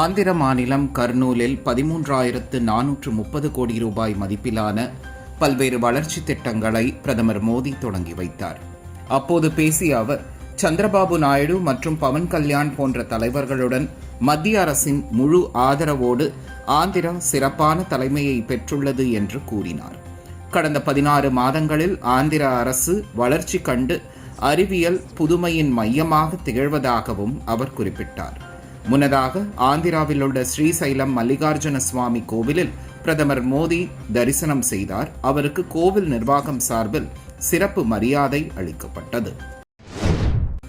ஆந்திர மாநிலம் கர்னூலில் பதிமூன்றாயிரத்து நானூற்று முப்பது கோடி ரூபாய் மதிப்பிலான பல்வேறு வளர்ச்சி திட்டங்களை பிரதமர் மோடி தொடங்கி வைத்தார். அப்போது பேசிய அவர் சந்திரபாபு நாயுடு மற்றும் பவன் கல்யாண் போன்ற தலைவர்களுடன் மத்திய அரசின் முழு ஆதரவோடு ஆந்திரா சிறப்பான தலைமையை பெற்றுள்ளது என்று கூறினார். கடந்த பதினாறு மாதங்களில் ஆந்திர அரசு வளர்ச்சி கண்டு அறிவியல் புதுமையின் மையமாக திகழ்வதாகவும் அவர் குறிப்பிட்டார். முன்னதாக ஆந்திராவில் உள்ள ஸ்ரீசைலம் மல்லிகார்ஜுன சுவாமி கோவிலில் பிரதமர் மோடி தரிசனம் செய்தார். அவருக்கு கோவில் நிர்வாகம் சார்பில் சிறப்பு மரியாதை அளிக்கப்பட்டது.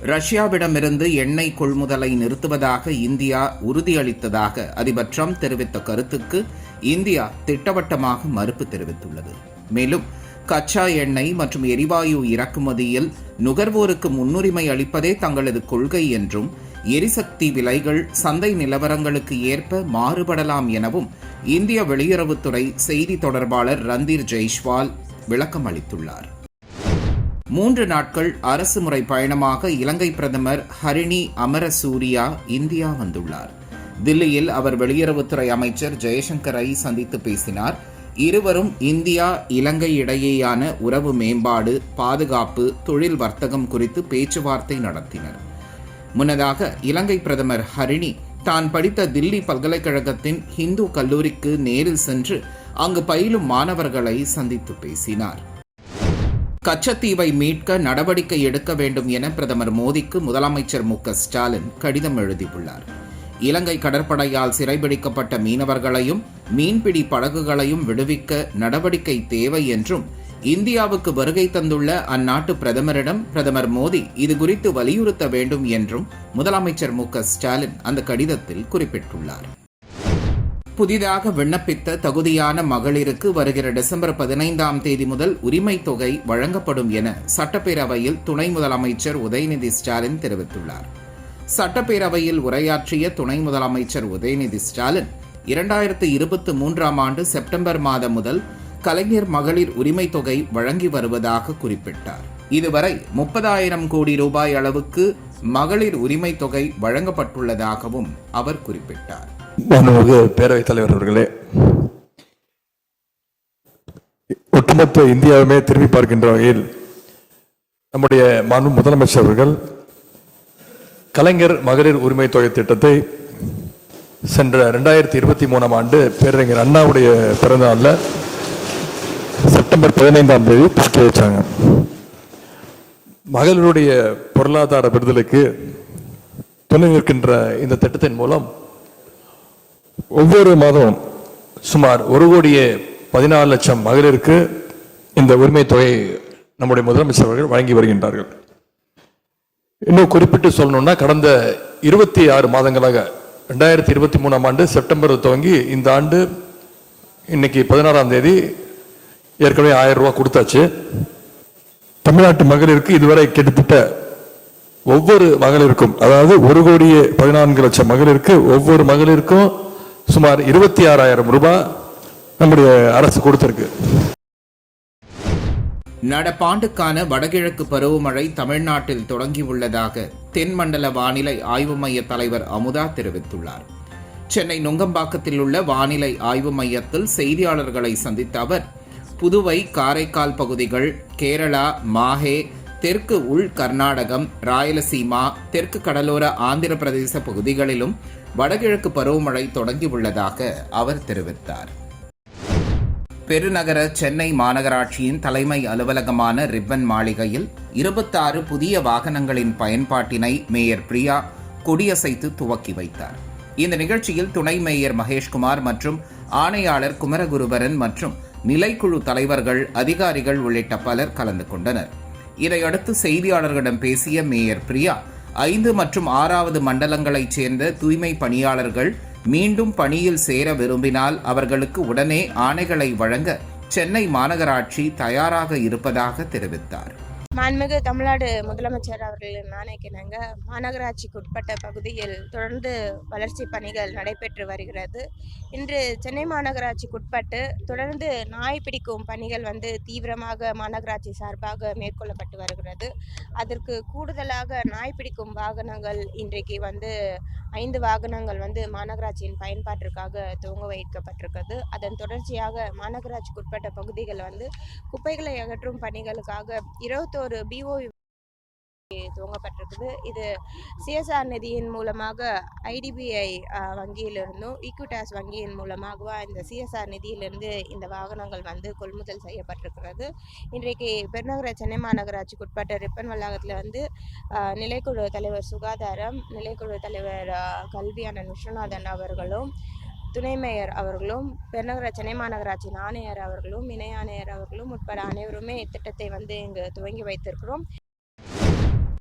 ரஷ்யாவிடமிருந்து எண்ணெய் கொள்முதலை நிறுத்துவதாக இந்தியா உறுதியளித்ததாக அதிபர் ட்ரம்ப் தெரிவித்த கருத்துக்கு இந்தியா திட்டவட்டமாக மறுப்பு தெரிவித்துள்ளது. மேலும் கச்சா எண்ணெய் மற்றும் எரிவாயு இறக்குமதியில் நுகர்வோருக்கு முன்னுரிமை அளிப்பதே தங்களது கொள்கை என்றும் எரிசக்தி விலைகள் சந்தை நிலவரங்களுக்கு ஏற்ப மாறுபடலாம் எனவும் இந்திய வெளியுறவுத்துறை செய்தி தொடர்பாளர் ரந்தீர் ஜெய்ஷ்வால் விளக்கம் அளித்துள்ளார். மூன்று நாட்கள் அரசு முறை பயணமாக இலங்கை பிரதமர் ஹரிணி அமரசூரியா இந்தியா வந்துள்ளார். தில்லியில் அவர் வெளியுறவுத்துறை அமைச்சர் ஜெயசங்கரை சந்தித்து பேசினார். இருவரும் இந்தியா இலங்கை இடையேயான உறவு மேம்பாடு பாதுகாப்பு தொழில் வர்த்தகம் குறித்து பேச்சுவார்த்தை நடத்தினர். முன்னதாக இலங்கை பிரதமர் ஹரிணி தான் படித்த தில்லி பல்கலைக்கழகத்தின் ஹிந்து கல்லூரிக்கு நேரில் சென்று அங்கு பயிலும் மாணவர்களை சந்தித்து பேசினார். கச்சத்தீவை மீட்க நடவடிக்கை எடுக்க வேண்டும் என பிரதமர் மோடிக்கு முதலமைச்சர் மு ஸ்டாலின் கடிதம் எழுதியுள்ளார். இலங்கை கடற்படையால் சிறைபிடிக்கப்பட்ட மீனவர்களையும் மீன்பிடி படகுகளையும் விடுவிக்க நடவடிக்கை தேவை என்றும் இந்தியாவுக்கு வருகை தந்துள்ள அந்நாட்டு பிரதமரிடம் பிரதமர் மோடி இது குறித்து வலியுறுத்த வேண்டும் என்றும் முதலமைச்சர் மு ஸ்டாலின் அந்த கடிதத்தில் குறிப்பிட்டுள்ளார். புதிதாக விண்ணப்பித்த தகுதியான மகளிருக்கு வருகிற டிசம்பர் பதினைந்தாம் தேதி முதல் உரிமை தொகை வழங்கப்படும் என சட்டப்பேரவையில் துணை முதலமைச்சர் உதயநிதி ஸ்டாலின் தெரிவித்துள்ளார். சட்டப்பேரவையில் உரையாற்றிய துணை முதலமைச்சர் உதயநிதி ஸ்டாலின் இரண்டாயிரத்து இருபத்தி மூன்றாம் ஆண்டு செப்டம்பர் மாதம் முதல் கலைஞர் மகளிர் உரிமை தொகை வழங்கி வருவதாக குறிப்பிட்டார். இதுவரை முப்பதாயிரம் கோடி ரூபாய் அளவுக்கு மகளிர் உரிமை தொகை வழங்கப்பட்டுள்ளதாகவும் அவர் குறிப்பிட்டார். பேரவைத் தலைவர் அவர்களே ஒட்டுமொத்த இந்தியாவுமே திரும்பி பார்க்கின்ற வகையில் நம்முடைய மாண்பு முதலமைச்சர் அவர்கள் கலைஞர் மகளிர் உரிமை தொகை திட்டத்தை சென்ற ரெண்டாயிரத்தி இருபத்தி மூணாம் ஆண்டு பேரறிஞர் அண்ணாவுடைய பிறந்த நாளில் செப்டம்பர் பதினைந்தாம் தேதி துவக்கி வச்சாங்க மகளிருடைய பொருளாதார விடுதலைக்கு துணை நிற்கின்ற இந்த திட்டத்தின் மூலம் ஒவ்வொரு மாதம் சுமார் ஒரு கோடியே பதினாலு லட்சம் மகளிருக்கு இந்த உரிமை தொகை நம்முடைய முதலமைச்சர் அவர்கள் வழங்கி வருகின்றார்கள். இன்னும் குறிப்பிட்டு சொல்லணும்னா கடந்த இருபத்தி ஆறு மாதங்களாக ரெண்டாயிரத்தி இருபத்தி மூணாம் ஆண்டு செப்டம்பர் துவங்கி இந்த ஆண்டு இன்னைக்கு பதினாறாம் தேதி ஏற்கனவே ஆயிரம் ரூபாய் கொடுத்தாச்சு. தமிழ்நாட்டு மகளிருக்கு இதுவரை கிட்டத்தட்ட ஒவ்வொரு மகளிருக்கும் அதாவது ஒரு கோடியே பதினான்கு லட்சம் மகளிருக்கு ஒவ்வொரு மகளிருக்கும் சுமார் இருபத்தி ஆறாயிரம் ரூபாய் நம்முடைய அரசு கொடுத்திருக்கு. நடப்பாண்டுக்கான வடகிழக்கு பருவமழை தமிழ்நாட்டில் தொடங்கியுள்ளதாக தென்மண்டல வானிலை ஆய்வு மைய தலைவர் அமுதா தெரிவித்துள்ளார். சென்னை நுங்கம்பாக்கத்தில் உள்ள வானிலை ஆய்வு மையத்தில் செய்தியாளர்களை சந்தித்த அவர் புதுவை காரைக்கால் பகுதிகள் கேரளா மாஹே தெற்கு உள் கர்நாடகம் ராயலசீமா தெற்கு கடலோர ஆந்திர பிரதேச பகுதிகளிலும் வடகிழக்கு பருவமழை தொடங்கியுள்ளதாக அவர் தெரிவித்தார். பெருநகர சென்னை மாநகராட்சியின் தலைமை அலுவலகமான ரிப்பன் மாளிகையில் இருபத்தாறு புதிய வாகனங்களின் பயன்பாட்டினை மேயர் பிரியா கொடியசைத்து துவக்கி வைத்தார். இந்த நிகழ்ச்சியில் துணை மேயர் மகேஷ்குமார் மற்றும் ஆணையாளர் குமரகுருபரன் மற்றும் நிலைக்குழு தலைவர்கள் அதிகாரிகள் உள்ளிட்ட பலர் கலந்து கொண்டனர். இதையடுத்து செய்தியாளர்களிடம் பேசிய மேயர் பிரியா ஐந்து மற்றும் ஆறாவது மண்டலங்களைச் சேர்ந்த தூய்மை பணியாளர்கள் மீண்டும் பணியில் சேர விரும்பினால் அவர்களுக்கு உடனே ஆணைகளை வழங்க சென்னை மாநகராட்சி தயாராக இருப்பதாக தெரிவித்தார். மாண்புமிகு தமிழ்நாடு முதலமைச்சர் அவர்களின் ஆணைக்கிணங்க மாநகராட்சிக்கு உட்பட்ட பகுதியில் தொடர்ந்து வளர்ச்சி பணிகள் நடைபெற்று வருகிறது. இன்று சென்னை மாநகராட்சிக்கு உட்பட்டு தொடர்ந்து நாய் பிடிக்கும் பணிகள் வந்து தீவிரமாக மாநகராட்சி சார்பாக மேற்கொள்ளப்பட்டு வருகிறது. அதற்கு கூடுதலாக நாய் பிடிக்கும் வாகனங்கள் இன்றைக்கு வந்து ஐந்து வாகனங்கள் வந்து மாநகராட்சியின் பயன்பாட்டிற்காக துவங்க வைக்கப்பட்டிருக்கிறது. அதன் தொடர்ச்சியாக மாநகராட்சிக்குட்பட்ட பகுதிகள் வந்து குப்பைகளை அகற்றும் பணிகளுக்காக இருபத்தோரு ஒரு பிஓ துவங்கப்பட்டிருக்குது. இது சிஎஸ்ஆர் நிதியின் மூலமாக ஐடிபிஐ வங்கியிலிருந்தும் ஈக்விட்டாஸ் வங்கியின் மூலமாகவா இந்த சிஎஸ்ஆர் நிதியிலிருந்து இந்த வாகனங்கள் வந்து கொள்முதல் செய்யப்பட்டிருக்கிறது. இன்றைக்கு பெருநகர சென்னை மாநகராட்சிக்குட்பட்ட ரிப்பன் வளாகத்தில் வந்து நிலைக்குழு தலைவர் சுகாதாரம் நிலைக்குழு தலைவர் கல்வியான விஸ்வநாதன் அவர்களும் துணை மேயர் அவர்களும் பெருநகர சென்னை மாநகராட்சியின் ஆணையர் அவர்களும் இணை ஆணையர் அவர்களும் உட்பட அனைவருமே இத்திட்டத்தை வந்து இங்கு துவங்கி வைத்திருக்கிறோம்.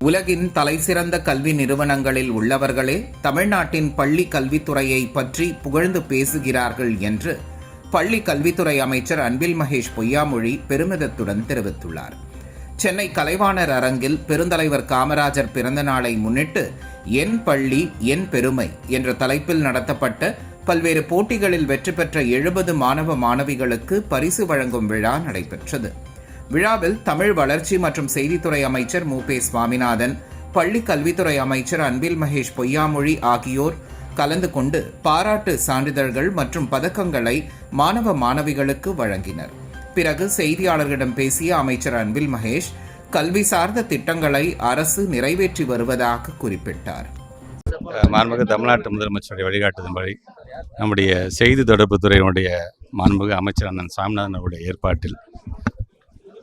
உலகின் தலைசிறந்த கல்வி நிறுவனங்களில் உள்ளவர்களே தமிழ்நாட்டின் பள்ளி கல்வித்துறையை பற்றி புகழ்ந்து பேசுகிறார்கள் என்று பள்ளி கல்வித்துறை அமைச்சர் அன்பில் மகேஷ் பொய்யாமொழி பெருமிதத்துடன் தெரிவித்துள்ளார். சென்னை கலைவாணர் அரங்கில் பெருந்தலைவர் காமராஜர் பிறந்த நாளை முன்னிட்டு என் பள்ளி என் பெருமை என்ற தலைப்பில் நடத்தப்பட்ட பல்வேறு போட்டிகளில் வெற்றி பெற்ற எழுபது மாணவ மாணவிகளுக்கு பரிசு வழங்கும் விழா நடைபெற்றது. விழாவில் தமிழ் வளர்ச்சி மற்றும் செய்தித்துறை அமைச்சர் மு. பே. சுவாமிநாதன் பள்ளி கல்வித்துறை அமைச்சர் அன்பில் மகேஷ் பொய்யாமொழி ஆகியோர் கலந்து கொண்டு பாராட்டு சான்றிதழ்கள் மற்றும் பதக்கங்களை மாணவ மாணவிகளுக்கு வழங்கினர். பிறகு செய்தியாளர்களிடம் பேசிய அமைச்சர் அன்பில் மகேஷ் கல்வி சார்ந்த திட்டங்களை அரசு நிறைவேற்றி வருவதாக குறிப்பிட்டார். மாண்புமிகு தமிழ்நாட்டு முதலமைச்சருடைய வழிகாட்டுதன்படி நம்முடைய செய்தி தொடர்பு துறையினுடைய மாண்புமிகு அமைச்சர் அண்ணன் சாமிநாதன் அவருடைய ஏற்பாட்டில்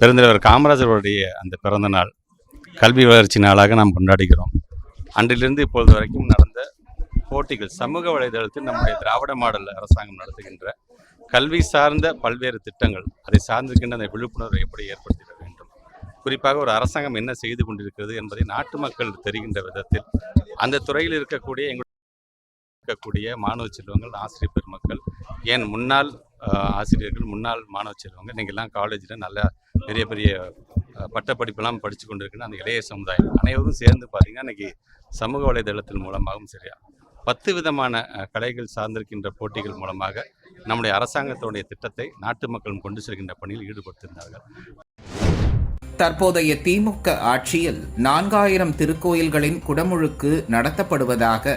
பெருந்தலைவர் காமராஜருடைய அந்த பிறந்த நாள் கல்வி வளர்ச்சி நாளாக நாம் கொண்டாடுகிறோம். அன்றிலிருந்து இப்பொழுது வரைக்கும் நடந்த போட்டிகள் சமூக வலைதளத்தில் நம்முடைய திராவிட மாடல் அரசாங்கம் நடத்துகின்ற கல்வி சார்ந்த பல்வேறு திட்டங்கள் அதை சார்ந்திருக்கின்ற அந்த விழிப்புணர்வை எப்படி ஏற்படுத்திட வேண்டும்? குறிப்பாக ஒரு அரசாங்கம் என்ன செய்து கொண்டிருக்கிறது என்பதை நாட்டு மக்கள் தெரிகின்ற விதத்தில் அந்த துறையில் இருக்கக்கூடிய எங்களுடைய இருக்கக்கூடிய மாணவ செல்வங்கள் ஆசிரியர் பெருமக்கள் ஏன் முன்னாள் ஆசிரியர்கள் முன்னாள் மாணவ செல்வங்கள் நீங்கள்லாம் காலேஜில் நல்ல பெரிய பெரிய பட்டப்படிப்பெல்லாம் படித்து கொண்டிருக்கிற அந்த இளைய சமுதாயம். அனைவரும் சேர்ந்து பார்த்தீங்கன்னா இன்றைக்கி சமூக வலைதளத்தின் மூலமாகவும் சரியா பத்து விதமான கலைகள் சார்ந்திருக்கின்ற போட்டிகள் மூலமாக நம்முடைய அரசாங்கத்தினுடைய திட்டத்தை நாட்டு மக்களும் கொண்டு செல்கின்ற பணியில் ஈடுபடுத்தியிருந்தார்கள் தற்போதைய திமுக ஆட்சியில் நான்காயிரம் திருக்கோயில்களின் குடமுழுக்கு நடத்தப்படுவதாக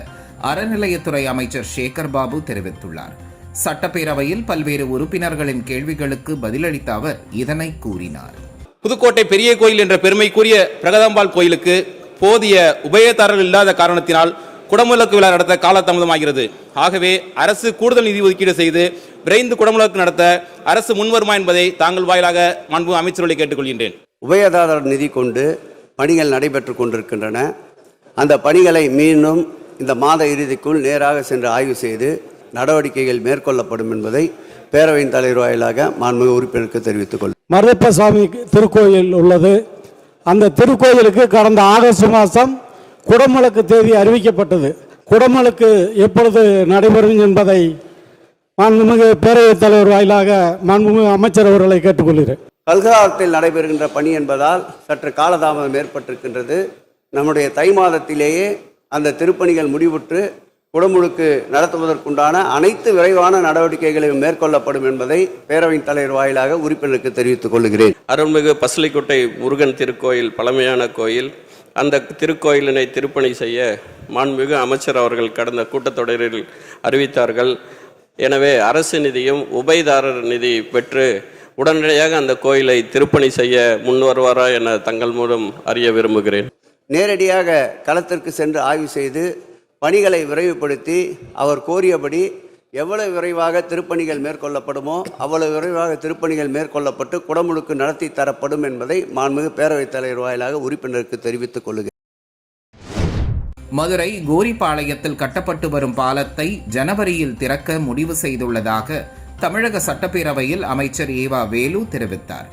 அறநிலையத்துறை அமைச்சர் சேகர் பாபு தெரிவித்துள்ளார். சட்டப்பேரவையில் பல்வேறு உறுப்பினர்களின் கேள்விகளுக்கு பதிலளித்த அவர் இதனை கூறினார். புதுக்கோட்டை பெரிய கோயில் என்ற பெருமைக்குரிய பிரகதாம்பாள் கோயிலுக்கு போதிய உபயதாரர்கள் இல்லாத காரணத்தினால் குடமுழக்கு விழா நடத்த காலதாமதமாகிறது. ஆகவே அரசு கூடுதல் நிதி ஒதுக்கீடு செய்து விரைந்து குடமுழக்கு நடத்த அரசு முன்வருமா என்பதை தாங்கள் வாயிலாக மாண்பு அமைச்சர்களை கேட்டுக்கொள்கின்றேன். உபயதாரர் நிதி கொண்டு பணிகள் நடைபெற்று கொண்டிருக்கின்றன. அந்த பணிகளை மீண்டும் இந்த மாத இறுதிக்குள் நேராக சென்று ஆய்வு செய்து நடவடிக்கைகள் மேற்கொள்ளப்படும் என்பதை பேரவையின் தலைவர் வாயிலாக மாண்புமிகு உறுப்பினருக்கு தெரிவித்துக் கொள்கிறேன். மருதப்பசாமி திருக்கோயில் உள்ளது. அந்த திருக்கோயிலுக்கு கடந்த ஆகஸ்ட் மாதம் குடமுழக்கு தேதி அறிவிக்கப்பட்டது. குடமுழக்கு எப்பொழுது நடைபெறும் என்பதை மாண்புமிகு பேரவைத் தலைவர் வாயிலாக மாண்புமிகு அமைச்சர் அவர்களை கேட்டுக்கொள்கிறேன். கல்கத்தாத்தில் நடைபெறுகின்ற பணி என்பதால் சற்று காலதாமதம் ஏற்பட்டிருக்கின்றது. நம்முடைய தை மாதத்திலேயே அந்த திருப்பணிகள் முடிவுற்று குடமுழுக்கு நடத்துவதற்குண்டான அனைத்து விரைவான நடவடிக்கைகளையும் மேற்கொள்ளப்படும் என்பதை பேரவையின் தலைவர் வாயிலாக உறுப்பினருக்கு தெரிவித்துக் கொள்கிறேன். அருள்மிகு பசலிக்கோட்டை முருகன் திருக்கோயில் பழமையான கோயில் அந்த திருக்கோயிலினை திருப்பணி செய்ய மாண்புமிகு அமைச்சர் அவர்கள் கடந்த கூட்டத்தொடரில் அறிவித்தார்கள். எனவே அரசு நிதியும் உபயதாரர் நிதி பெற்று உடனடியாக அந்த கோயிலை திருப்பணி செய்ய முன்வருவாரா என தங்கள் மூலம் அறிய விரும்புகிறேன். நேரடியாக களத்திற்கு சென்று ஆய்வு செய்து பணிகளை விரைவுபடுத்தி அவர் கோரியபடி எவ்வளவு விரைவாக திருப்பணிகள் மேற்கொள்ளப்படுமோ அவ்வளவு விரைவாக திருப்பணிகள் மேற்கொள்ளப்பட்டு குடமுழுக்கு நடத்தி தரப்படும் என்பதை மாண்புமிகு பேரவைத் தலைவர் வாயிலாக உறுப்பினருக்கு தெரிவித்துக் கொள்கிறேன். மதுரை கோரிப்பாளையத்தில் கட்டப்பட்டு வரும் பாலத்தை ஜனவரியில் திறக்க முடிவு செய்துள்ளதாக தமிழக சட்டப்பேரவையில் அமைச்சர் ஏவா வேலு தெரிவித்தார்.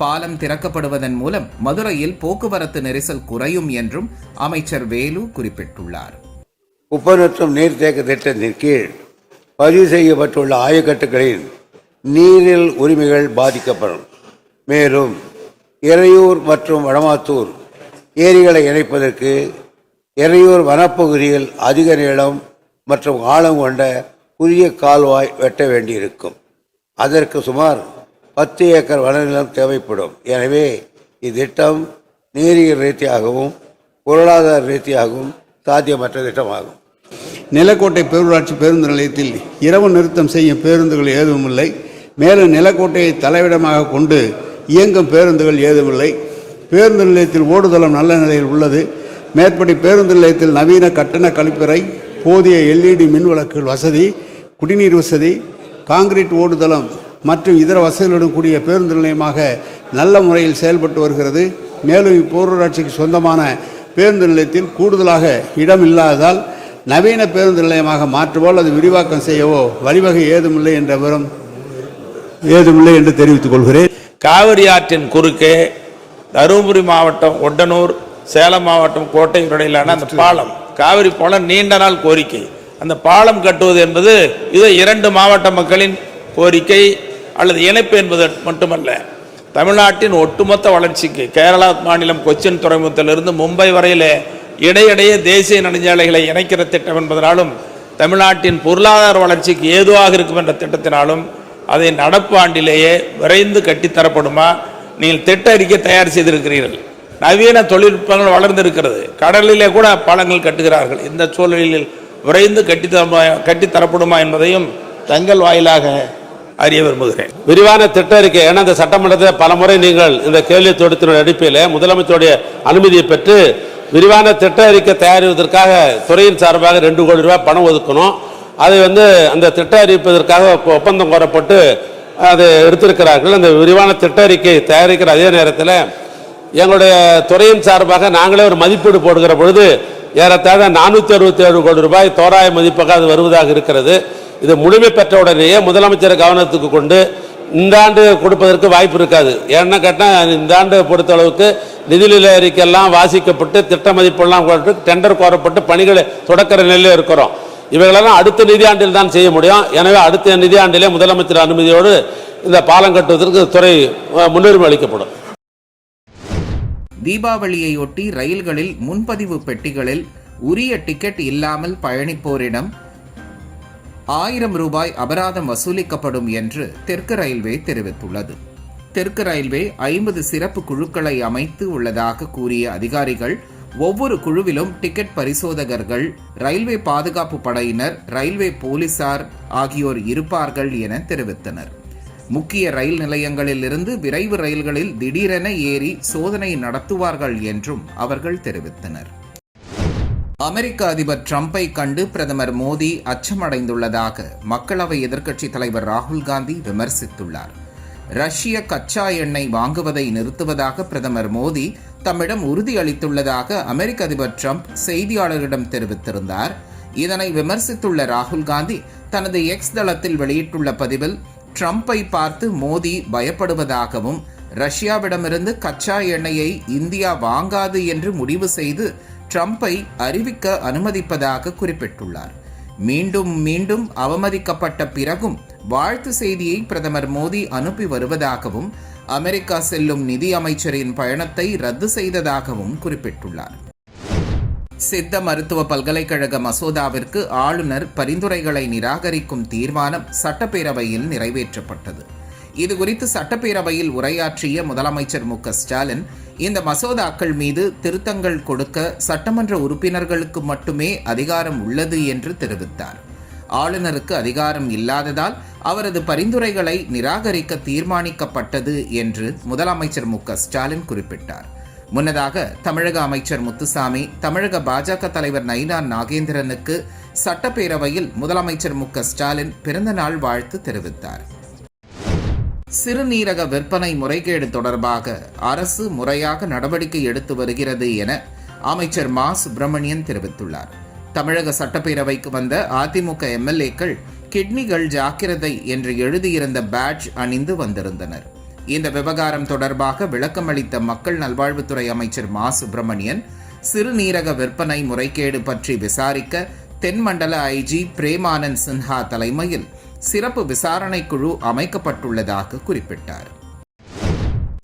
பாலம் திறக்கப்படுவதன் மூலம் மதுரையில் போக்குவரத்து நெரிசல் குறையும் என்றும் அமைச்சர் வேலு குறிப்பிட்டுள்ளார். உப்பநத்தம் நீர்த்தேக்க திட்டத்தின் கீழ் பதிவு செய்யப்பட்டுள்ள ஆயக்கட்டுகளின் நீரில் உரிமைகள் பாதிக்கப்படும். மேலும் எறையூர் மற்றும் வடமாத்தூர் ஏரிகளை இணைப்பதற்கு எறையூர் வனப்பகுதியில் அதிக நீளம் மற்றும் ஆழம் கொண்ட புதிய கால்வாய் வெட்ட வேண்டியிருக்கும். அதற்கு சுமார் பத்து ஏக்கர் வனநிலம் தேவைப்படும். எனவே இத்திட்டம் நீரியல் ரீதியாகவும் பொருளாதார ரீதியாகவும் சாத்தியமற்ற திட்டமாகும். நிலக்கோட்டை பேரூராட்சி பேருந்து நிலையத்தில் இரவு நிறுத்தம் செய்யும் பேருந்துகள் ஏதுமில்லை. மேலும் நிலக்கோட்டையை தலைவிடமாக கொண்டு இயங்கும் பேருந்துகள் ஏதுமில்லை. பேருந்து நிலையத்தில் ஓடுதளம் நல்ல நிலையில் உள்ளது. மேற்படி பேருந்து நிலையத்தில் நவீன கட்டண கழிப்பறை போதிய எல்இடி மின் விளக்குகள் வசதி குடிநீர் வசதி காங்கிரீட் ஓடுதளம் மற்றும் இதர வசதிகளுடன் கூடிய பேருந்து நிலையமாக நல்ல முறையில் செயல்பட்டு வருகிறது. மேலும் இப்பேரூராட்சிக்கு சொந்தமான பேருந்து நிலையத்தில் கூடுதலாக இடம் இல்லாததால் நவீன பேருந்து நிலையமாக மாற்றவோ அல்லது விரிவாக்கம் செய்யவோ வழிவகை ஏதுமில்லை என்ற விவரம் ஏதுமில்லை என்று தெரிவித்துக் கொள்கிறேன். காவிரி ஆற்றின் குறுக்கே தருமபுரி மாவட்டம் ஒட்டனூர் சேலம் மாவட்டம் கோட்டை இடையிலான அந்த பாலம் காவிரி பாலம் நீண்ட நாள் கோரிக்கை. அந்த பாலம் கட்டுவது என்பது இது இரண்டு மாவட்ட மக்களின் கோரிக்கை. அல்லது இணைப்பு என்பது மட்டுமல்ல தமிழ்நாட்டின் ஒட்டுமொத்த வளர்ச்சிக்கு கேரளா மாநிலம் கொச்சின் துறைமுகத்திலிருந்து மும்பை வரையிலே இடையிடையே தேசிய நெடுஞ்சாலைகளை இணைக்கிற திட்டம் என்பதனாலும் தமிழ்நாட்டின் பொருளாதார வளர்ச்சிக்கு ஏதுவாக இருக்கும் என்ற திட்டத்தினாலும் அதை நடப்பு ஆண்டிலேயே விரைந்து கட்டித்தரப்படுமா நீங்கள் திட்ட அறிக்கை தயார் செய்திருக்கிறீர்கள். நவீன தொழில்நுட்பங்கள் வளர்ந்திருக்கிறது. கடலிலே கூட பாலங்கள் கட்டுகிறார்கள். இந்த சூழலில் விரைந்து கட்டித்தர கட்டித்தரப்படுமா என்பதையும் தங்கள் வாயிலாக அறிய விரும்புகிறேன். விரிவான திட்ட அறிக்கை. ஏன்னா இந்த சட்டமன்றத்தில் பலமுறை நீங்கள் இந்த கேள்வி தொடுத்தினுடைய அடிப்படையில் முதலமைச்சருடைய அனுமதியை பெற்று விரிவான திட்ட அறிக்கை தயாரிப்பதற்காக துறையின் சார்பாக ரெண்டு கோடி ரூபாய் பணம் ஒதுக்கணும். அதை வந்து அந்த திட்ட அறிவிப்பதற்காக ஒப்பந்தம் கோரப்பட்டு அதை எடுத்திருக்கிறார்கள். அந்த விரிவான திட்ட அறிக்கை தயாரிக்கிற அதே நேரத்தில் எங்களுடைய துறையின் சார்பாக நாங்களே ஒரு மதிப்பீடு போடுகிற பொழுது ஏறத்தாழ நானூற்றி அறுபத்தி ஏழு கோடி ரூபாய் தோராய மதிப்பாக அது வருவதாக இருக்கிறது. இது முழுமை பெற்ற உடனேயே முதலமைச்சர் கவனத்துக்கு கொண்டு இந்த ஆண்டு கொடுப்பதற்கு வாய்ப்பு இருக்காது. ஏன்னா கேட்டால் இந்த ஆண்டு பொறுத்தளவுக்கு நிதிநிலை அறிக்கையெல்லாம் வாசிக்கப்பட்டு திட்ட மதிப்பெல்லாம் கொண்டு டெண்டர் கோரப்பட்டு பணிகளை தொடக்கிற நிலையில் இருக்கிறோம். இவைகளெல்லாம் அடுத்த நிதியாண்டில் தான் செய்ய முடியும். எனவே அடுத்த நிதியாண்டிலே முதலமைச்சர் அனுமதியோடு இந்த பாலம் கட்டுவதற்கு துறை முன்னுரிமை அளிக்கப்படும். தீபாவளியையொட்டி ரயில்களில் முன்பதிவு பெட்டிகளில் உரிய டிக்கெட் இல்லாமல் பயணிப்போரிடம் ஆயிரம் ரூபாய் அபராதம் வசூலிக்கப்படும் என்று தெற்கு ரயில்வே தெரிவித்துள்ளது. தெற்கு ரயில்வே ஐம்பது சிறப்பு குழுக்களை அமைத்து உள்ளதாக கூறிய அதிகாரிகள் ஒவ்வொரு குழுவிலும் டிக்கெட் பரிசோதகர்கள் ரயில்வே பாதுகாப்பு படையினர் ரயில்வே போலீசார் ஆகியோர் இருப்பார்கள் என தெரிவித்தனர். முக்கிய ரயில் நிலையங்களிலிருந்து விரைவு ரயில்களில் திடீரென ஏறி சோதனை நடத்துவார்கள் என்றும் அவர்கள் தெரிவித்தனர். அமெரிக்க அதிபர் டிரம்பை கண்டு பிரதமர் மோடி அச்சமடைந்துள்ளதாக மக்களவை எதிர்க்கட்சித் தலைவர் ராகுல் காந்தி விமர்சித்துள்ளார். ரஷ்ய கச்சா எண்ணெய் வாங்குவதை நிறுத்துவதாக பிரதமர் மோடி தம்மிடம் உறுதியளித்துள்ளதாக அமெரிக்க அதிபர் ட்ரம்ப் செய்தியாளர்களிடம் தெரிவித்திருந்தார். இதனை விமர்சித்துள்ள ராகுல் காந்தி தனது எக்ஸ் தளத்தில் வெளியிட்டுள்ள பதிவில் ட்ரம்ப்பை பார்த்து மோடி பயப்படுவதாகவும் ரஷ்யாவிடமிருந்து கச்சா எண்ணெயை இந்தியா வாங்காது என்று முடிவு செய்து ட்ரம்ப்பை அறிவிக்க அனுமதிப்பதாக குறிப்பிட்டுள்ளார். மீண்டும் மீண்டும் அவமதிக்கப்பட்ட பிறகும் வாழ்த்து செய்தியை பிரதமர் மோடி அனுப்பி வருவதாகவும் அமெரிக்கா செல்லும் நிதி அமைச்சரின் பயணத்தை ரத்து செய்ததாகவும் குறிப்பிட்டுள்ளார். சித்த மருத்துவ பல்கலைக்கழக மசோதாவிற்கு ஆளுநர் பரிந்துரைகளை நிராகரிக்கும் தீர்மானம் சட்டப்பேரவையில் நிறைவேற்றப்பட்டது. இதுகுறித்து சட்டப்பேரவையில் உரையாற்றிய முதலமைச்சர் மு ஸ்டாலின் இந்த மசோதாக்கள் மீது திருத்தங்கள் கொடுக்க சட்டமன்ற உறுப்பினர்களுக்கு மட்டுமே அதிகாரம் உள்ளது என்று தெரிவித்தார். ஆளுநருக்கு அதிகாரம் இல்லாததால் அவரது பரிந்துரைகளை நிராகரிக்க தீர்மானிக்கப்பட்டது என்று முதலமைச்சர் மு ஸ்டாலின் குறிப்பிட்டார். முன்னதாக தமிழக அமைச்சர் முத்துசாமி தமிழக பாஜக தலைவர் நயினார் நாகேந்திரனுக்கு சட்டப்பேரவையில் முதலமைச்சர் மு ஸ்டாலின் பிறந்தநாள் வாழ்த்து தெரிவித்தார். சிறுநீரக விற்பனை முறைகேடு தொடர்பாக அரசு முறையாக நடவடிக்கை எடுத்து வருகிறது என அமைச்சர் மா. சுப்பிரமணியன் தெரிவித்துள்ளார். தமிழக சட்டப்பேரவைக்கு வந்த அதிமுக எம்எல்ஏக்கள் கிட்னிகள் ஜாக்கிரதை என்று எழுதியிருந்த பேட்ஜ் அணிந்து வந்திருந்தனர். இந்த விவகாரம் தொடர்பாக விளக்கமளித்த மக்கள் நல்வாழ்வுத்துறை அமைச்சர் மா. சுப்பிரமணியன் சிறுநீரக விற்பனை முறைகேடு பற்றி விசாரிக்க தென்மண்டல ஐஜி பிரேமானந்த் சின்ஹா தலைமையில் சிறப்பு விசாரணைக்குழு அமைக்கப்பட்டுள்ளதாக குறிப்பிட்டார்.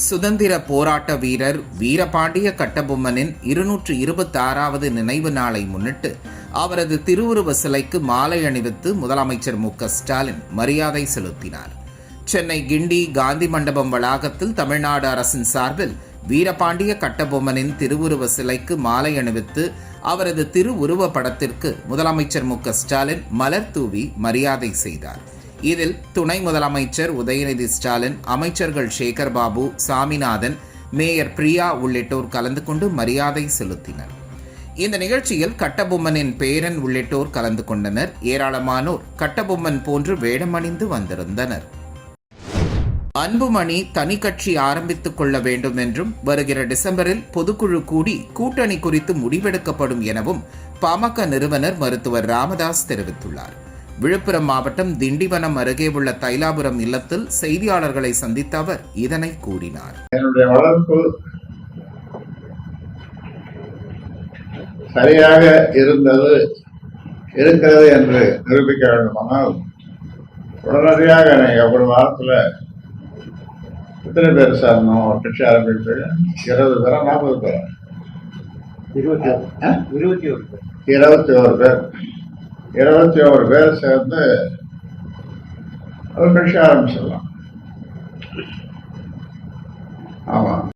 சுதந்திர போராட்ட வீரர் வீரபாண்டிய கட்டபொம்மனின் இருநூற்று இருபத்தி ஆறாவது நினைவு நாளை முன்னிட்டு அவரது திருவுருவ சிலைக்கு மாலை அணிவித்து முதலமைச்சர் மு ஸ்டாலின் மரியாதை செலுத்தினார். சென்னை கிண்டி காந்தி மண்டபம் வளாகத்தில் தமிழ்நாடு அரசின் சார்பில் வீரபாண்டிய கட்டபொம்மனின் திருவுருவ சிலைக்கு மாலை அணிவித்து அவரது திருவுருவ படத்திற்கு முதலமைச்சர் மு க ஸ்டாலின் மலர் தூவி மரியாதை செய்தார். இதில் துணை முதலமைச்சர் உதயநிதி ஸ்டாலின் அமைச்சர்கள் சேகர் பாபு சாமிநாதன் மேயர் பிரியா உள்ளிட்டோர் கலந்து கொண்டு மரியாதை செலுத்தினர். இந்த நிகழ்ச்சியில் கட்டபொம்மனின் பேரன் உள்ளிட்டோர் கலந்து கொண்டனர். ஏராளமானோர் கட்டபொம்மன் போன்று வேடமணிந்து வந்திருந்தனர். அன்புமணி தனி கட்சி ஆரம்பித்துக் கொள்ள வேண்டும் என்றும் வருகிற டிசம்பரில் பொதுக்குழு கூடி கூட்டணி குறித்து முடிவெடுக்கப்படும் எனவும் பாமக நிறுவனர் மருத்துவர் ராமதாஸ் தெரிவித்துள்ளார். விழுப்புரம் மாவட்டம் திண்டிவனம் அருகே உள்ள தைலாபுரம் இல்லத்தில் செய்தியாளர்களை சந்தித்த அவர் இதனை கூறினார். என்னுடைய வளர்ப்பு சரியாக இருந்தது இருக்கிறது என்று நிரூபிக்க வேண்டுமானால் உடனடியாக ஒரு வாரத்தில் எத்தனை பேர் சாரணும் ஒரு கட்சி ஆரம்பித்து இருபது பேரா நாற்பது பேரா? இருபத்தி இருபத்தி ஒரு இருபத்தி ஒரு பேர். இருபத்தி ஒரு பேர் சேர்ந்து ஒரு கட்சி ஆரம்பிச்சிடலாம். ஆமாம்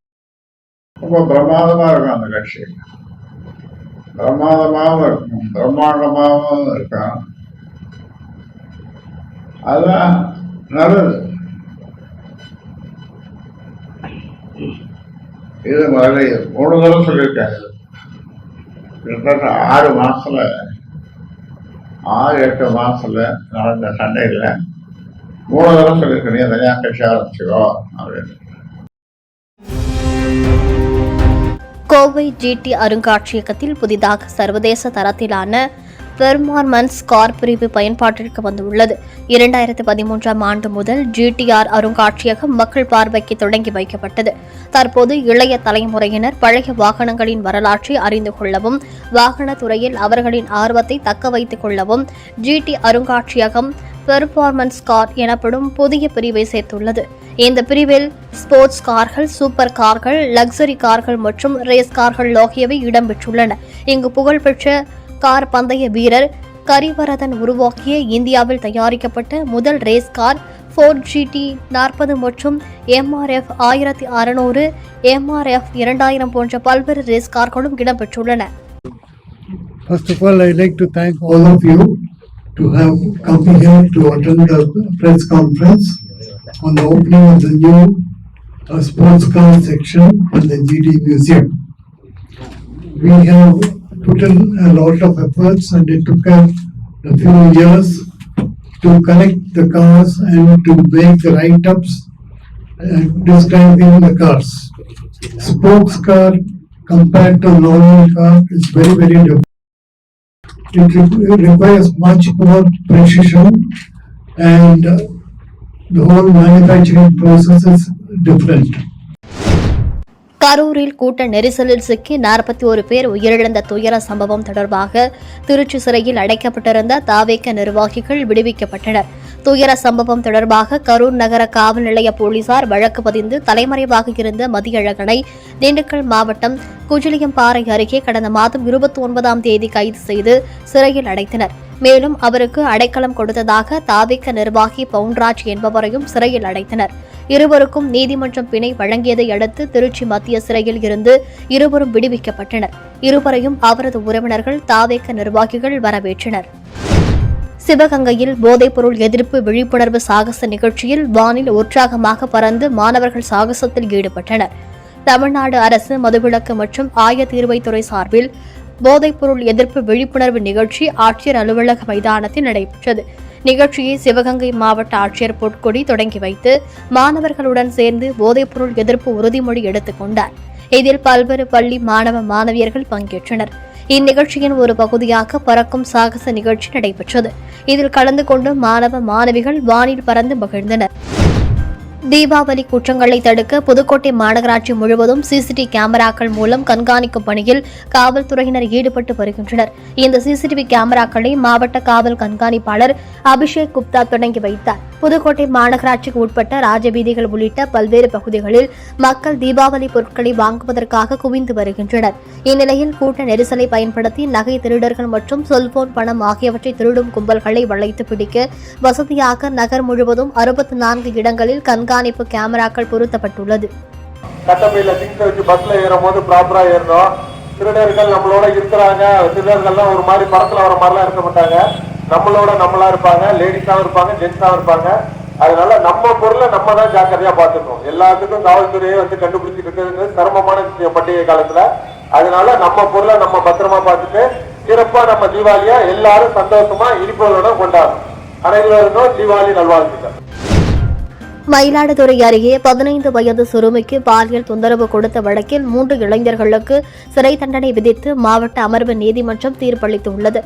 ரொம்ப பிரமாதமா இருக்கும் அந்த கட்சி. பிரமாதமாகவும் இருக்கும் பிரம்மாண்டமாகவும் இருக்கும். அதுதான் நல்லது. இது மகளிர் மூணு தடவை சொல்லியிருக்காங்க கிட்டத்தட்ட ஆறு மாதத்தில் ஆறு எட்டு மாதத்தில் நடந்த சண்டையில் மூணு தடவை சொல்லியிருக்கேன் நீ தனியாக கட்சி ஆரம்பிச்சுக்கோ அப்படின்னு. கோவை ஜிடி அருங்காட்சியகத்தில் புதிதாக சர்வதேச தரத்திலான பெர்மார்மன்ஸ் கார் பிரிவு பயன்பாட்டிற்கு வந்துள்ளது. இரண்டாயிரத்து பதிமூன்றாம் ஆண்டு முதல் ஜிடிஆர் அருங்காட்சியகம் மக்கள் பார்வைக்கு தொடங்கி வைக்கப்பட்டது. தற்போது இளைய தலைமுறையினர் பழைய வாகனங்களின் வரலாற்றை அறிந்து கொள்ளவும் வாகன துறையில் அவர்களின் ஆர்வத்தை தக்க வைத்துக் கொள்ளவும் ஜிடி அருங்காட்சியகம் பெர்ஃபார்மன்ஸ் கார் எனப்படும் புதிய பிரிவை சேர்த்துள்ளது. இந்த பிரிவில் ஸ்போர்ட்ஸ் கார்கள் சூப்பர் கார்கள் லக்ஸரி கார்கள் மற்றும் ரேஸ் கார்கள் ஆகியவை இடம்பெற்றுள்ளன. இங்கு புகழ்பெற்ற கார் பந்தய வீரர் கரிவரதன் உருவாக்கிய இந்தியாவில் தயாரிக்கப்பட்ட முதல் ரேஸ் கார் ஃபோர்ட் ஜிடி நாற்பது மற்றும் எம்ஆர்எஃப் ஆயிரத்தி அறுநூறு எம்ஆர்எஃப் இரண்டாயிரம் போன்ற பல்வேறு ரேஸ் கார்களும் இடம்பெற்றுள்ளன First of all, I'd like to thank all of you to have come here to attend the press conference on the opening of the new uh, sports car section in the GD Museum. We have put in a lot of efforts and it took us a few years to collect the cars and to make the write-ups uh, describing the cars. Sports car compared to normal car is very, very different. It re- requires much more precision and uh, the whole manufacturing process is different. கரூரில் கூட்ட நெரிசலில் சிக்கி நாற்பத்தி ஒரு பேர் உயிரிழந்த துயர சம்பவம் தொடர்பாக திருச்சி சிறையில் அடைக்கப்பட்டிருந்த தாவேக்க நிர்வாகிகள் விடுவிக்கப்பட்டனர். துயர சம்பவம் தொடர்பாக கரூர் நகர காவல் நிலைய போலீசார் வழக்கு பதிந்து தலைமறைவாக இருந்த மதியழகனை திண்டுக்கல் மாவட்டம் குஜிலியம்பாறை அருகே கடந்த மாதம் இருபத்தி ஒன்பதாம் தேதி கைது செய்து சிறையில் அடைத்தனர். மேலும் அவருக்கு அடைக்கலம் கொடுத்ததாக தாவிக்க நிர்வாகி பவுன்ராஜ் என்பவரையும் சிறையில் அடைத்தனர். இருவருக்கும் நீதிமன்றம் பிணை வழங்கியதை அடுத்து திருச்சி மத்திய சிறையில் இருந்து இருவரும் விடுவிக்கப்பட்டனர். இருவரையும் அவரது உறவினர்கள் தாவேக்க நிர்வாகிகள் வரவேற்றனர். சிவகங்கையில் போதைப்பொருள் எதிர்ப்பு விழிப்புணர்வு சாகச நிகழ்ச்சியில் வானில் உற்சாகமாக பறந்து மாணவர்கள் சாகசத்தில் ஈடுபட்டனர். தமிழ்நாடு அரசு மதுவிலக்கு மற்றும் ஆயத்தீர்வைத்துறை சார்பில் போதைப்பொருள் எதிர்ப்பு விழிப்புணர்வு நிகழ்ச்சி ஆட்சியர் அலுவலக மைதானத்தில் நடைபெற்றது. நிகழ்ச்சியை சிவகங்கை மாவட்ட ஆட்சியர் பொற்கொடி தொடங்கி வைத்து மாணவர்களுடன் சேர்ந்து போதைப்பொருள் எதிர்ப்பு உறுதிமொழி எடுத்துக் கொண்டார். இதில் பல்வேறு பள்ளி மாணவ மாணவியர்கள் பங்கேற்றனர். இந்நிகழ்ச்சியின் ஒரு பகுதியாக பறக்கும் சாகச நிகழ்ச்சி நடைபெற்றது. இதில் கலந்து கொண்டு மாணவ மாணவிகள் வானில் பறந்து மகிழ்ந்தனர். தீபாவளி குற்றங்களை தடுக்க புதுக்கோட்டை மாநகராட்சி முழுவதும் சிசிடிவி கேமராக்கள் மூலம் கண்காணிக்கும் பணியில் காவல்துறையினர் ஈடுபட்டு வருகின்றனர். இந்த சிசிடிவி கேமராக்களை மாவட்ட காவல் கண்காணிப்பாளர் அபிஷேக் குப்தா தொடங்கி வைத்தார். புதுக்கோட்டை மாநகராட்சிக்கு உட்பட்ட ராஜவீதிகள் உள்ளிட்ட பல்வேறு பகுதிகளில் மக்கள் தீபாவளி பொருட்களை வாங்குவதற்காக குவிந்து வருகின்றனர். இந்நிலையில் கூட்ட நெரிசலை பயன்படுத்தி நகை திருடர்கள் மற்றும் செல்போன் பணம் ஆகியவற்றை திருடும் கும்பல்களை வளைத்து பிடிக்க வசதியாக நகர் முழுவதும் அறுபத்தி நான்கு இடங்களில் கண்காணிப்பு கேமராக்கள் பொருத்தப்பட்டுள்ளது. திங்ஸ் வச்சு பஸ்ல ஏறும் போது ப்ராப்பரா ஏறணும். திருடர்கள் நம்மளோட இருக்கிறாங்க. திருடர்கள்லாம் ஒரு மாதிரி படத்துல வர மாதிரிலாம் இருக்க மாட்டாங்க. நம்மளோட நம்மளா இருப்பாங்க லேடிஸாவும் இருப்பாங்க ஜென்ஸாவும் இருப்பாங்க. அதனால நம்ம பொருளை நம்ம தான் ஜாக்கிரதையா பார்த்துக்கணும். எல்லாத்துக்கும் காவல்துறையை வந்து கண்டுபிடிச்சிட்டு இருக்கிறது சிரமமான விஷயம் பண்டிகை காலத்துல. அதனால நம்ம பொருளை நம்ம பத்திரமா பார்த்துட்டு சிறப்பா நம்ம தீபாவளியா எல்லாரும் சந்தோஷமா இனிப்பதோட கொண்டாடணும். அனைவருக்கும் தீபாவளி நல்வாழ்த்துக்கள். மயிலாடுதுறை அருகே பதினைந்து வயது சிறுமிக்கு பாலியல் தொந்தரவு கொடுத்த வழக்கில் மூன்று இளைஞர்களுக்கு சிறை தண்டனை விதித்து மாவட்ட அமர்வு நீதிமன்றம் தீர்ப்பளித்துள்ளது.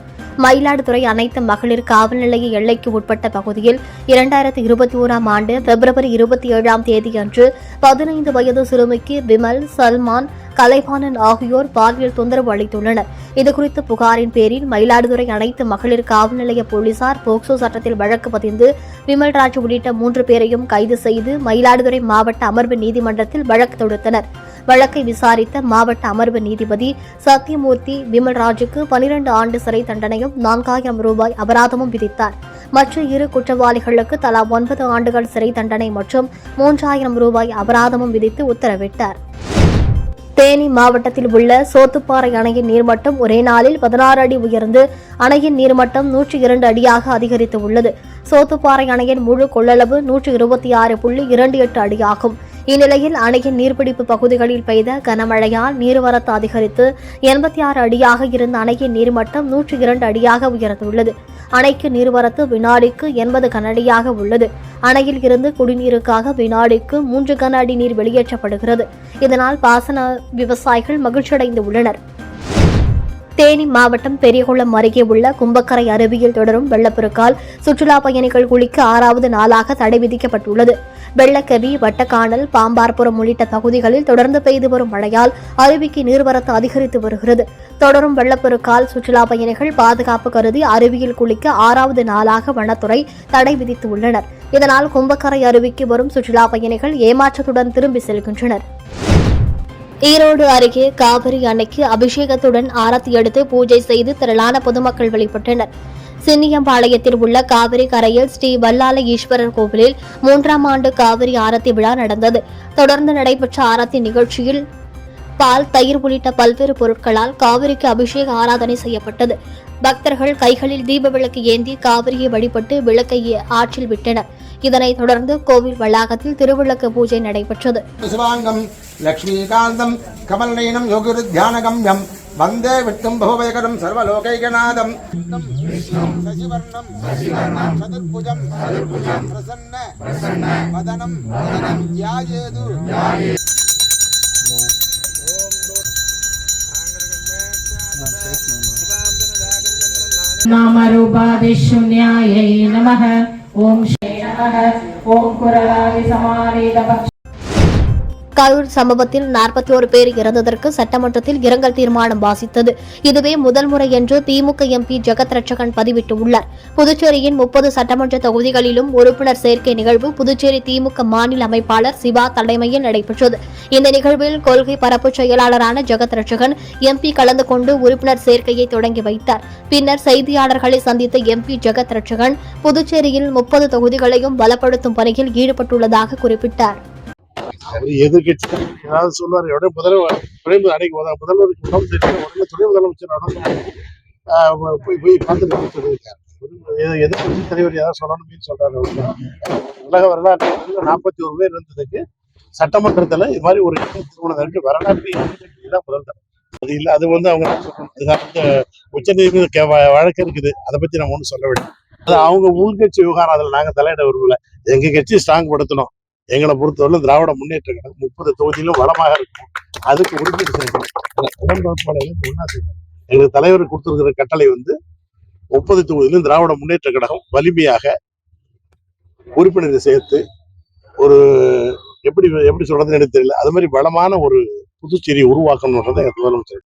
மயிலாடுதுறை அனைத்து மகளிர் காவல் நிலைய எல்லைக்கு உட்பட்ட பகுதியில் இரண்டாயிரத்தி இருபத்தி ஓராம் ஆண்டு பிப்ரவரி இருபத்தி ஏழாம் தேதியன்று பதினைந்து வயது சிறுமிக்கு விமல் சல்மான் கலைவாணன் ஆகியோர் பாலியல் தொந்தரவு அளித்துள்ளனர். இதுகுறித்து புகாரின் பேரில் மயிலாடுதுறை அனைத்து மகளிர் காவல் நிலைய போலீசார் போக்சோ சட்டத்தில் வழக்கு பதிந்து விமல்ராஜ் உள்ளிட்ட மூன்று பேரையும் கைது செய்து மயிலாடுதுறை மாவட்ட அமர்வு நீதிமன்றத்தில் வழக்கு தொடுத்தனர். வழக்கை விசாரித்த மாவட்ட அமர்வு நீதிபதி சத்யமூர்த்தி விமல்ராஜுக்கு பனிரண்டு ஆண்டு சிறை தண்டனையும் நான்காயிரம் ரூபாய் அபராதமும் விதித்தார். மற்ற இரு குற்றவாளிகளுக்கு தலா ஒன்பது ஆண்டுகள் சிறை தண்டனை மற்றும் மூன்றாயிரம் ரூபாய் அபராதமும் விதித்து உத்தரவிட்டார். தேனி மாவட்டத்தில் உள்ள சோத்துப்பாறை அணையின் நீர்மட்டம் ஒரே நாளில் பதினாறு அடி உயர்ந்து அணையின் நீர்மட்டம் நூற்றி இரண்டு அடியாக அதிகரித்து உள்ளது. சோத்துப்பாறை அணையின் முழு கொள்ளளவு நூற்றி இருபத்தி ஆறு புள்ளி இரண்டு எட்டு அடியாகும். இந்நிலையில் அணையின் நீர்பிடிப்பு பகுதிகளில் பெய்த கனமழையால் நீர்வரத்து அதிகரித்து எண்பத்தி ஆறு அடியாக இருந்த அணையின் நீர்மட்டம் நூற்றி இரண்டு அடியாக உயர்ந்துள்ளது. அணைக்கு நீர்வரத்து வினாடிக்கு எண்பது கனடியாக உள்ளது. அணையில் இருந்து குடிநீருக்காக வினாடிக்கு மூன்று கன அடி நீர் வெளியேற்றப்படுகிறது. இதனால் பாசன விவசாயிகள் மகிழ்ச்சியடைந்து உள்ளனர் தேனி மாவட்டம் பெரியகுளம் அருகே உள்ள கும்பக்கரை அருவியில் தொடரும் வெள்ளப்பெருக்கால் சுற்றுலா பயணிகள் குளிக்க ஆறாவது நாளாக தடை விதிக்கப்பட்டுள்ளது. வெள்ளக்கவி வட்டக்கானல் பாம்பார்புரம் உள்ளிட்ட பகுதிகளில் தொடர்ந்து பெய்து வரும் மழையால் அருவிக்கு நீர்வரத்து அதிகரித்து வருகிறது. தொடரும் வெள்ளப்பெருக்கால் சுற்றுலா பயணிகள் பாதுகாப்பு கருதி அருவியில் குளிக்க ஆறாவது நாளாக வனத்துறை தடை விதித்து உள்ளனர் இதனால் கும்பக்கரை அருவிக்கு வரும் சுற்றுலா பயணிகள் ஏமாற்றத்துடன் திரும்பி செல்கின்றனர். ஈரோடு அருகே காவிரி அணைக்கு அபிஷேகத்துடன் ஆரத்தி எடுத்து பூஜை செய்து திரளான பொதுமக்கள் வழிபட்டனர். சின்னியம்பாளையத்தில் உள்ள காவிரி கரையில் ஸ்ரீ வல்லால ஈஸ்வரர் கோவிலில் மூன்றாம் ஆண்டு காவிரி ஆரத்தி விழா நடந்தது. தொடர்ந்து நடைபெற்ற ஆரத்தி நிகழ்ச்சியில் பால் தயிர் உள்ளிட்ட பல்வேறு பொருட்களால் காவிரிக்கு அபிஷேக ஆராதனை செய்யப்பட்டது. பக்தர்கள் கைகளில் தீப விளக்கு ஏந்தி காவிரியை வழிபட்டு விளக்கை ஆற்றில் விட்டனர். இதனைத் தொடர்ந்து கோவில் வளாகத்தில் திருவிளக்கு பூஜை நடைபெற்றது. சிவாங்கம் லட்சுமிகாந்தம் கமல்நயனம் யோகிருத்தியானகம்யம் வந்தே விட்டும் பகுபயகரம் சர்வலோகைகநாதம். சசிவர்ணம் சதுர்புஜம் பிரசன்ன. வதனம் யாயேது. नामरूपादिशून्यायै नमः। ॐ श्री नमः। ॐ कुरलादिसमानेदपक्ष கரூர் சம்பவத்தில் நாற்பத்தி ஒரு பேர் இறந்ததற்கு சட்டமன்றத்தில் இரங்கல் தீர்மானம் வாசித்தது. இதுவே முதல் முறை என்று திமுக எம்பி ஜெகத் ரட்சகன் பதிவிட்டுள்ளார். புதுச்சேரியின் முப்பது சட்டமன்ற தொகுதிகளிலும் உறுப்பினர் சேர்க்கை நிகழ்வு புதுச்சேரி திமுக மாநில அமைப்பாளர் சிவா தலைமையில் நடைபெற்றது. இந்த நிகழ்வில் கொள்கை பரப்பு செயலாளரான ஜெகத் ரட்சகன் எம்பி கலந்து கொண்டு உறுப்பினர் சேர்க்கையை தொடங்கி வைத்தார். பின்னர் செய்தியாளர்களை சந்தித்த எம்பி ஜெகத் ரட்சகன் புதுச்சேரியில் முப்பது தொகுதிகளையும் பலப்படுத்தும் பணியில் ஈடுபட்டுள்ளதாக குறிப்பிட்டார். எதிர்கட்சி ஏதாவது சொல்லுவார்? உடனே முதல்வர் துணை முதல் அன்னைக்கு முதல் முதல்வருக்கு உடம்பு சரியில்லை உடனே துணை முதலமைச்சர் உடனே போய் போய் பார்த்துட்டு சொல்லியிருக்காரு எதிர்கட்சி தலைவர் ஏதாவது சொல்லணும்னு சொல்றாரு உலக வரலாற்று நாற்பத்தி ஒரு பேர் இருந்ததுக்கு சட்டமன்றத்துல இது மாதிரி ஒரு திருமணம் இருக்கு. வரலாற்று தான் முதல் தடவை. அது இல்ல அது வந்து அவங்க சொல்லணும், உச்ச நீதிமன்ற வழக்கு இருக்குது. அதை பத்தி நம்ம ஒன்றும் சொல்ல வேண்டும். அது அவங்க உள்கட்சி விவகாரம் அதில் நாங்கள் தலையிட விரும்பல. எங்க கட்சி ஸ்ட்ராங் படுத்தணும். எங்களை பொறுத்தவரை திராவிட முன்னேற்ற கழகம் முப்பது தொகுதியிலும் வளமாக இருக்கும். அதுக்கு உறுப்பினர் செய்யணும். உடன்பிறப்பாளையம் ஒன்றா எங்களுக்கு தலைவர் கொடுத்திருக்கிற கட்டளை வந்து முப்பது தொகுதியிலும் திராவிட முன்னேற்ற கழகம் வலிமையாக உறுப்பினரை சேர்த்து ஒரு எப்படி எப்படி சொல்றதுன்னு எனக்கு தெரியல. அது மாதிரி வளமான ஒரு புதுச்சேரியை உருவாக்கணுன்றதை எங்க முதலமைச்சர்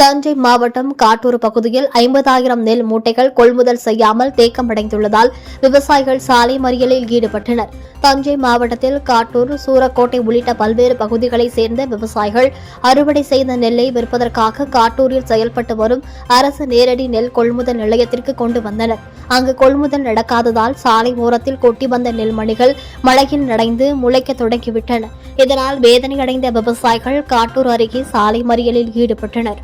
தஞ்சை மாவட்டம் காட்டூர் பகுதியில் ஐம்பதாயிரம் நெல் மூட்டைகள் கொள்முதல் செய்யாமல் தேக்கமடைந்துள்ளதால் விவசாயிகள் சாலை மறியலில் ஈடுபட்டனர். தஞ்சை மாவட்டத்தில் காட்டூர் சூரக்கோட்டை உள்ளிட்ட பல்வேறு பகுதிகளைச் சேர்ந்த விவசாயிகள் அறுவடை செய்த நெல்லை விற்பதற்காக காட்டூரில் செயல்பட்டு வரும் அரசு நேரடி நெல் கொள்முதல் நிலையத்திற்கு கொண்டு வந்தனர். அங்கு கொள்முதல் நடக்காததால் சாலை ஓரத்தில் கொட்டி வந்த நெல்மணிகள் மழையில் நடைந்து முளைக்க தொடங்கிவிட்டன. இதனால் வேதனையடைந்த விவசாயிகள் காட்டூர் அருகே சாலை மறியலில் ஈடுபட்டனர்.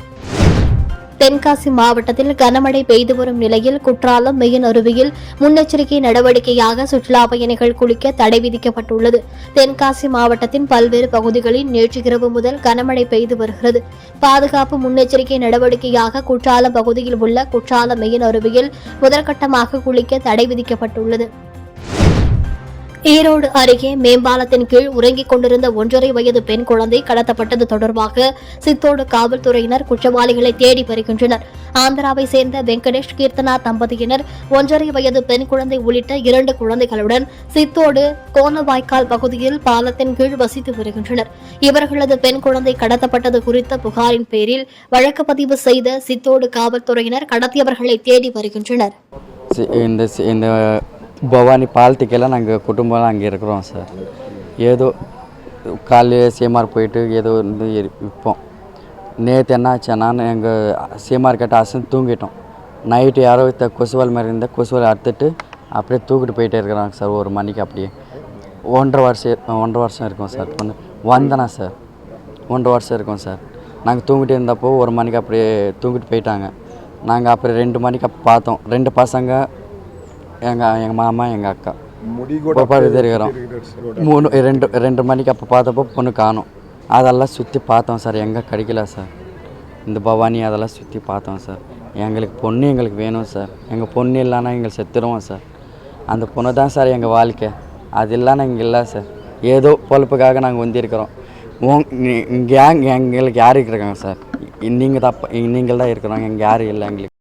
தென்காசி மாவட்டத்தில் கனமழை பெய்து வரும் நிலையில் குற்றாலம் மெயின் அருவியில் முன்னெச்சரிக்கை நடவடிக்கையாக சுற்றுலா பயணிகள் குளிக்க தடை விதிக்கப்பட்டுள்ளது. தென்காசி மாவட்டத்தின் பல்வேறு பகுதிகளில் நேற்று இரவு முதல் கனமழை பெய்து வருகிறது. பாதுகாப்பு முன்னெச்சரிக்கை நடவடிக்கையாக குற்றாலம் பகுதியில் உள்ள குற்றாலம் மெயின் அருவியில் முதற்கட்டமாக குளிக்க தடை விதிக்கப்பட்டுள்ளது. ஈரோடு அருகே மேம்பாலத்தின் கீழ் உறங்கிக் கொண்டிருந்த ஒன்றரை வயது பெண் குழந்தை கடத்தப்பட்டது தொடர்பாக சித்தோடு காவல்துறையினர் குற்றவாளிகளை தேடி வருகின்றனர். ஆந்திராவை சேர்ந்த வெங்கடேஷ் கீர்த்தனா தம்பதியினர் ஒன்றரை வயது பெண் குழந்தை உள்ளிட்ட இரண்டு குழந்தைகளுடன் சித்தோடு கோணவாய்க்கால் பகுதியில் பாலத்தின் கீழ் வசித்து வருகின்றனர். இவர்களது பெண் குழந்தை கடத்தப்பட்டது குறித்த புகாரின் பேரில் வழக்கு பதிவு செய்த சித்தோடு காவல்துறையினர் கடத்தியவர்களை தேடி வருகின்றனர். இந்த சி- பவானி பாலத்துக்கெல்லாம் நாங்கள் குடும்பம்லாம் அங்கே இருக்கிறோம் சார். ஏதோ காலையில் சீமார் போயிட்டு ஏதோ வந்து விற்போம் நேற்று என்ன ஆச்சுன்னா எங்கள் சீமார் கிட்ட அசந்து தூங்கிட்டோம். நைட்டு யாரோ இந்த கொசுவால் மாதிரி இருந்தால் கொசுவால் அறுத்துட்டு அப்படியே தூக்கிட்டு போயிட்டே இருக்கிறாங்க சார் ஒரு மணிக்கு அப்படியே. ஒன்றரை வருஷம் ஒன்றரை வருஷம் இருக்கும் சார். பொண்ணு வந்தனா சார். ஒன்றரை வருஷம் இருக்கும் சார். நாங்கள் தூங்கிட்டு இருந்தப்போ ஒரு மணிக்கு அப்படியே தூங்கிட்டு போயிட்டாங்க. நாங்கள் அப்புறம் ரெண்டு மணிக்கு அப்போ பார்த்தோம். ரெண்டு பசங்க எங்கள் எங்கள் மாமா எங்கள் அக்கா. படுத்து இருக்கிறோம். மூணு ரெண்டு ரெண்டு மணிக்கு அப்போ பார்த்தப்போ பொண்ணு காணும். அதெல்லாம் சுற்றி பார்த்தோம் சார். எங்கே கிடைக்கல சார். இந்த பவானி அதெல்லாம் சுற்றி பார்த்தோம் சார். எங்களுக்கு பொண்ணு எங்களுக்கு வேணும் சார். எங்கள் பொண்ணு இல்லைன்னா எங்களுக்கு செத்துருவோம் சார். அந்த பொண்ணு தான் சார் எங்கள் வாழ்க்கை. அது இல்லைன்னா இங்கே இல்லை சார். ஏதோ பொழப்புக்காக நாங்கள் வந்திருக்கிறோம். உங் கேங் எங்களுக்கு யார் இருக்கிறாங்க சார்? நீங்கள் தான் நீங்கள் தான் இருக்கிறோம். எங்கள் யாரும் இல்லை எங்களுக்கு.